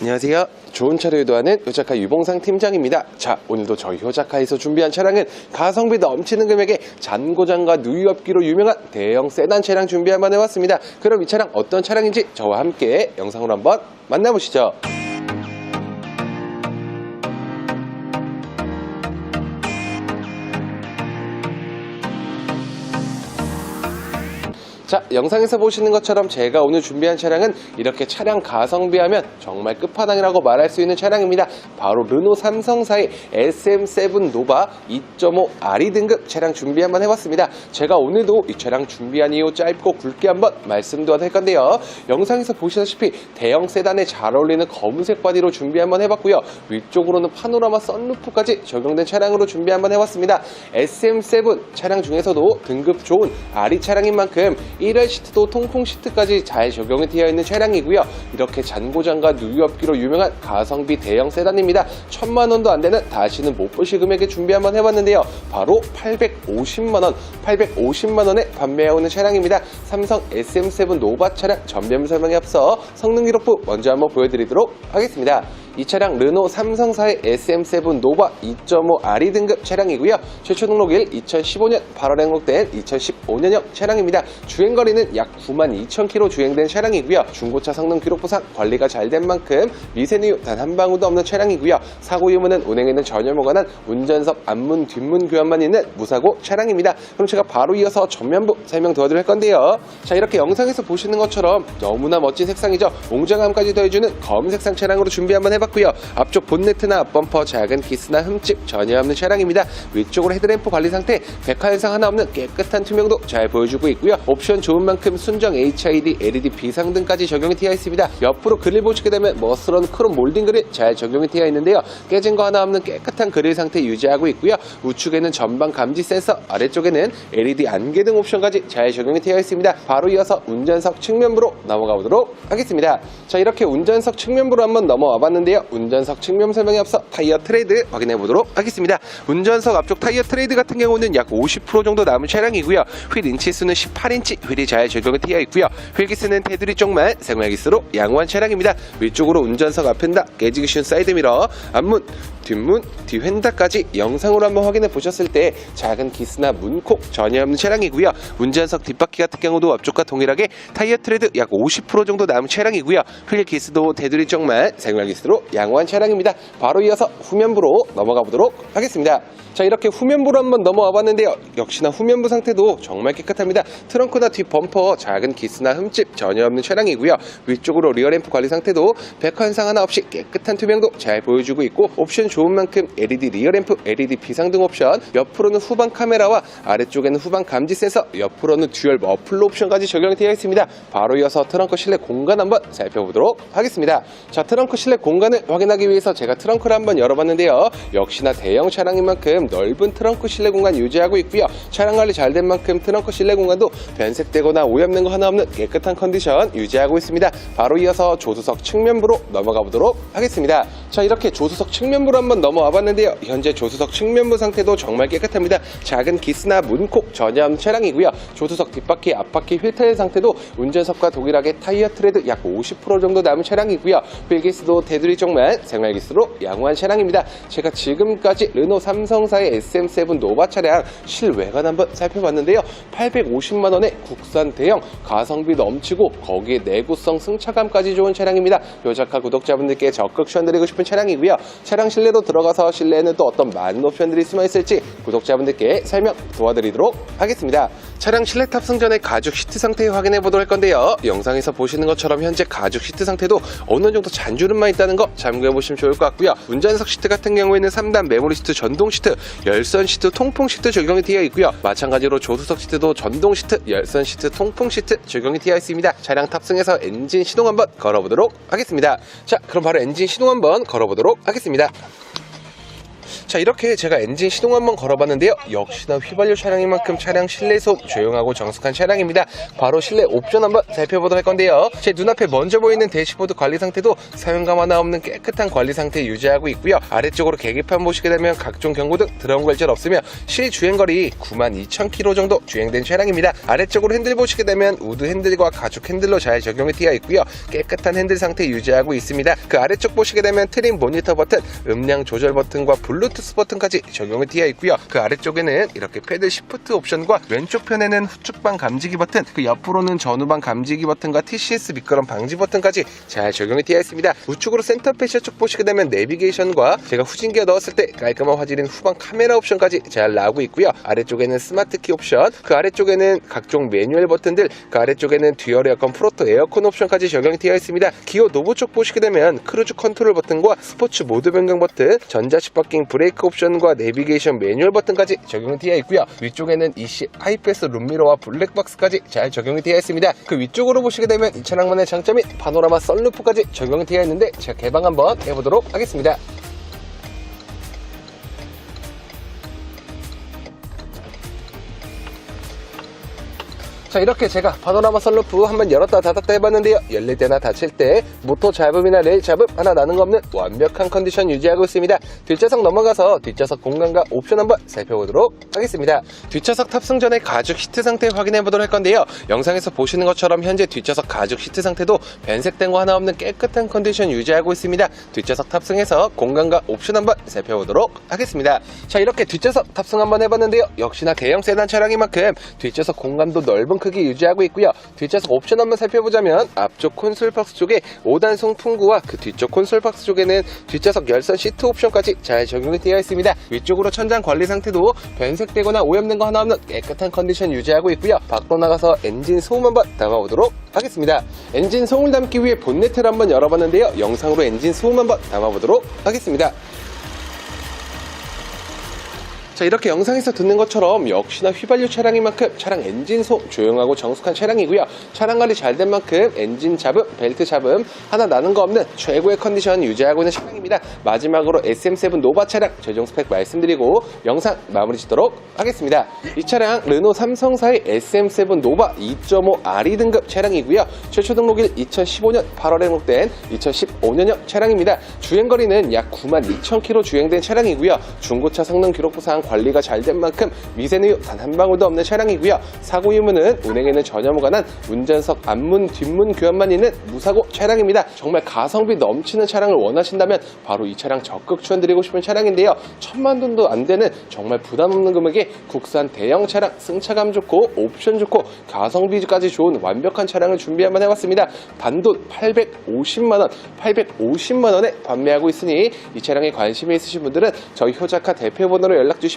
안녕하세요. 좋은 차를 유도하는 효자카 유봉상 팀장입니다. 자, 오늘도 저희 효자카에서 준비한 차량은 가성비 넘치는 금액에 잔고장과 누이업기로 유명한 대형 세단 차량 준비 한번 해봤습니다. 그럼 이 차량 어떤 차량인지 저와 함께 영상으로 한번 만나보시죠. 자, 영상에서 보시는 것처럼 제가 오늘 준비한 차량은 이렇게 차량 가성비하면 정말 끝판왕이라고 말할 수 있는 차량입니다. 바로 르노 삼성사의 SM7 노바 2.5 RE 등급 차량 준비 한번 해봤습니다. 제가 오늘도 이 차량 준비한 이유 짧고 굵게 한번 말씀도 할 건데요. 영상에서 보시다시피 대형 세단에 잘 어울리는 검은색 바디로 준비 한번 해봤고요. 위쪽으로는 파노라마 썬루프까지 적용된 차량으로 준비 한번 해봤습니다. SM7 차량 중에서도 등급 좋은 RE 차량인 만큼 1열 시트도 통풍 시트까지 잘 적용이 되어 있는 차량이고요. 이렇게 잔고장과 누유업기로 유명한 가성비 대형 세단입니다. 천만 원도 안 되는 다시는 못 보실 금액에 준비 한번 해봤는데요. 바로 850만 원, 850만 원에 판매하고 있는 차량입니다. 삼성 SM7 노바 차량 전면 설명에 앞서 성능 기록부 먼저 한번 보여드리도록 하겠습니다. 이 차량 르노 삼성사의 SM7 노바 2.5 RE 등급 차량이고요. 최초 등록일 2015년 8월에 등록된 2015년형 차량입니다. 주행거리는 약 9만 2천 킬로 주행된 차량이고요. 중고차 성능 기록부상 관리가 잘 된 만큼 미세누유 단 한 방울도 없는 차량이고요. 사고 유무는 운행에는 전혀 무관한 운전석 앞문 뒷문 교환만 있는 무사고 차량입니다. 그럼 제가 바로 이어서 전면부 설명 도와드릴 건데요. 자 이렇게 영상에서 보시는 것처럼 너무나 멋진 색상이죠. 웅장함까지 더해주는 검은 색상 차량으로 준비 한번 해봤 고요. 앞쪽 본네트나 앞범퍼 작은 기스나 흠집 전혀 없는 차량입니다. 위쪽으로 헤드램프 관리 상태 백화 현상 하나 없는 깨끗한 투명도 잘 보여주고 있고요. 옵션 좋은 만큼 순정 HID, LED 비상등까지 적용이 되어 있습니다. 옆으로 그릴 보시게 되면 머스런 크롬 몰딩 그릴 잘 적용이 되어 있는데요. 깨진 거 하나 없는 깨끗한 그릴 상태 유지하고 있고요. 우측에는 전방 감지 센서, 아래쪽에는 LED 안개등 옵션까지 잘 적용이 되어 있습니다. 바로 이어서 운전석 측면부로 넘어가 보도록 하겠습니다. 자 이렇게 운전석 측면부로 한번 넘어와 봤는데 요. 운전석 측면 설명에 앞서 타이어 트레이드 확인해 보도록 하겠습니다. 운전석 앞쪽 타이어 트레이드 같은 경우는 약 50% 정도 남은 차량이고요. 휠 인치 수는 18인치 휠이 잘 적용이 되어 있고요. 휠기스는 테두리 쪽만 생활기스로 양호한 차량입니다. 위쪽으로 운전석 앞엔다 깨지기 쉬운 사이드미러 앞문 뒷문, 뒤휀다까지 영상으로 한번 확인해 보셨을 때 작은 기스나 문콕 전혀 없는 차량이고요. 운전석 뒷바퀴 같은 경우도 앞쪽과 동일하게 타이어 트레드 약 50% 정도 남은 차량이고요. 휠 기스도 테두리 쪽만 생활 기스로 양호한 차량입니다. 바로 이어서 후면부로 넘어가 보도록 하겠습니다. 자 이렇게 후면부로 한번 넘어와 봤는데요. 역시나 후면부 상태도 정말 깨끗합니다. 트렁크나 뒷 범퍼 작은 기스나 흠집 전혀 없는 차량이고요. 위쪽으로 리어램프 관리 상태도 백화 현상 하나 없이 깨끗한 투명도 잘 보여주고 있고 옵션 좋은 만큼 LED 리어램프, LED 비상 등 옵션, 옆으로는 후방 카메라와 아래쪽에는 후방 감지 센서, 옆으로는 듀얼 머플러 옵션까지 적용이 되어 있습니다. 바로 이어서 트렁크 실내 공간 한번 살펴보도록 하겠습니다. 자, 트렁크 실내 공간을 확인하기 위해서 제가 트렁크를 한번 열어봤는데요. 역시나 대형 차량인 만큼 넓은 트렁크 실내 공간 유지하고 있고요. 차량 관리 잘 된 만큼 트렁크 실내 공간도 변색되거나 오염된 거 하나 없는 깨끗한 컨디션 유지하고 있습니다. 바로 이어서 조수석 측면부로 넘어가 보도록 하겠습니다. 자, 이렇게 조수석 측면부로 한번 넘어와 봤는데요. 현재 조수석 측면부 상태도 정말 깨끗합니다. 작은 기스나 문콕 없는 차량이고요. 조수석 뒷바퀴, 앞바퀴 휠타일 상태도 운전석과 동일하게 타이어 트레드 약 50% 정도 남은 차량이고요. 휠기스도 테두리 쪽만 생활기스로 양호한 차량입니다. 제가 지금까지 르노 삼성사의 SM7 노바 차량 실외관 한번 살펴봤는데요. 850만 원의 국산 대형 가성비 넘치고 거기에 내구성 승차감까지 좋은 차량입니다. 요자카 구독자분들께 적극 추천드리고 싶은 차량이고요. 차량 실내 로 들어가서 실내에는 또 어떤 많은 옵션들이 숨어 있을지 구독자분들께 설명 도와드리도록 하겠습니다. 차량 실내 탑승 전에 가죽 시트 상태 확인해 보도록 할 건데요. 영상에서 보시는 것처럼 현재 가죽 시트 상태도 어느 정도 잔주름만 있다는 거 참고해 보시면 좋을 것 같고요. 운전석 시트 같은 경우에는 3단 메모리 시트 전동 시트, 열선 시트, 통풍 시트 적용이 되어 있고요. 마찬가지로 조수석 시트도 전동 시트, 열선 시트, 통풍 시트 적용이 되어 있습니다. 차량 탑승해서 엔진 시동 한번 걸어보도록 하겠습니다. 자, 그럼 바로 엔진 시동 한번 걸어보도록 하겠습니다. 자 이렇게 제가 엔진 시동 한번 걸어봤는데요. 역시나 휘발유 차량인 만큼 차량 실내 소음 조용하고 정숙한 차량입니다. 바로 실내 옵션 한번 살펴보도록 할 건데요. 제 눈앞에 먼저 보이는 대시보드 관리 상태도 사용감 하나 없는 깨끗한 관리 상태 유지하고 있고요. 아래쪽으로 계기판 보시게 되면 각종 경고등 드럼 관절 없으며 실 주행거리 92,000km 정도 주행된 차량입니다. 아래쪽으로 핸들 보시게 되면 우드 핸들과 가죽 핸들로 잘 적용이 되어 있고요. 깨끗한 핸들 상태 유지하고 있습니다. 그 아래쪽 보시게 되면 트림 모니터 버튼 음량 조절 버튼과 블루투스 버튼까지 적용이 되어 있고요. 그 아래쪽에는 이렇게 패드 시프트 옵션과 왼쪽 편에는 후측방 감지기 버튼 그 옆으로는 전후방 감지기 버튼과 TCS 미끄럼 방지 버튼까지 잘 적용이 되어 있습니다. 우측으로 센터 패셔 쪽 보시게 되면 내비게이션과 제가 후진기어 넣었을 때 깔끔한 화질인 후방 카메라 옵션까지 잘 나오고 있고요. 아래쪽에는 스마트 키 옵션 그 아래쪽에는 각종 매뉴얼 버튼들 그 아래쪽에는 듀얼 에어컨 프로토 에어컨 옵션까지 적용이 되어 있습니다. 기어 노브 쪽 보시게 되면 크루즈 컨트롤 버튼과 스포츠 모드 변경 버튼 전자식 바킹 브레이크 옵션과 내비게이션 매뉴얼 버튼까지 적용이 되어 있고요. 위쪽에는 EC 하이패스 룸미러와 블랙박스까지 잘 적용이 되어 있습니다. 그 위쪽으로 보시게 되면 이 차량만의 장점인 파노라마 썬루프까지 적용이 되어 있는데 제가 개방 한번 해보도록 하겠습니다 자 이렇게 제가 파노라마 썬루프 한번 열었다 닫았다 해봤는데요. 열릴 때나 닫힐 때 모터 잡음이나 레일 잡음 하나 나는 거 없는 완벽한 컨디션 유지하고 있습니다. 뒷좌석 넘어가서 뒷좌석 공간과 옵션 한번 살펴보도록 하겠습니다. 뒷좌석 탑승 전에 가죽 시트 상태 확인해 보도록 할 건데요. 영상에서 보시는 것처럼 현재 뒷좌석 가죽 시트 상태도 변색된 거 하나 없는 깨끗한 컨디션 유지하고 있습니다. 뒷좌석 탑승해서 공간과 옵션 한번 살펴보도록 하겠습니다. 자 이렇게 뒷좌석 탑승 한번 해봤는데요. 역시나 대형 세단 차량인 만큼 뒷좌석 공간도 넓은 크기 유지하고 있고요. 뒷좌석 옵션 한번 살펴보자면 앞쪽 콘솔 박스 쪽에 5단송 풍구와 그 뒤쪽 콘솔 박스 쪽에는 뒷좌석 열선 시트 옵션까지 잘 적용이 되어 있습니다. 위쪽으로 천장 관리 상태도 변색되거나 오염된 거 하나 없는 깨끗한 컨디션 유지하고 있고요. 밖으로 나가서 엔진 소음 한번 담아보도록 하겠습니다. 엔진 소음을 담기 위해 본네트를 한번 열어봤는데요. 영상으로 엔진 소음 한번 담아보도록 하겠습니다. 자 이렇게 영상에서 듣는 것처럼 역시나 휘발유 차량인 만큼 차량 엔진 소음 조용하고 정숙한 차량이고요. 차량 관리 잘 된 만큼 엔진 잡음, 벨트 잡음 하나 나는 거 없는 최고의 컨디션 유지하고 있는 차량입니다. 마지막으로 SM7 노바 차량 최종 스펙 말씀드리고 영상 마무리 짓도록 하겠습니다. 이 차량 르노 삼성사의 SM7 노바 2.5 RE 등급 차량이고요. 최초 등록일 2015년 8월에 등록된 2015년형 차량입니다. 주행거리는 약 92,000km 주행된 차량이고요. 중고차 성능 기록부상 관리가 잘 된 만큼 미세누유 단한 방울도 없는 차량이고요. 사고 유무는 운행에는 전혀 무관한 운전석 앞문 뒷문 교환만 있는 무사고 차량입니다. 정말 가성비 넘치는 차량을 원하신다면 바로 이 차량 적극 추천드리고 싶은 차량인데요. 천만 돈도 안 되는 정말 부담 없는 금액에 국산 대형 차량 승차감 좋고 옵션 좋고 가성비까지 좋은 완벽한 차량을 준비 한번 해봤습니다. 단돈 850만 원, 850만 원에 판매하고 있으니 이 차량에 관심이 있으신 분들은 저희 효자카 대표 번호로 연락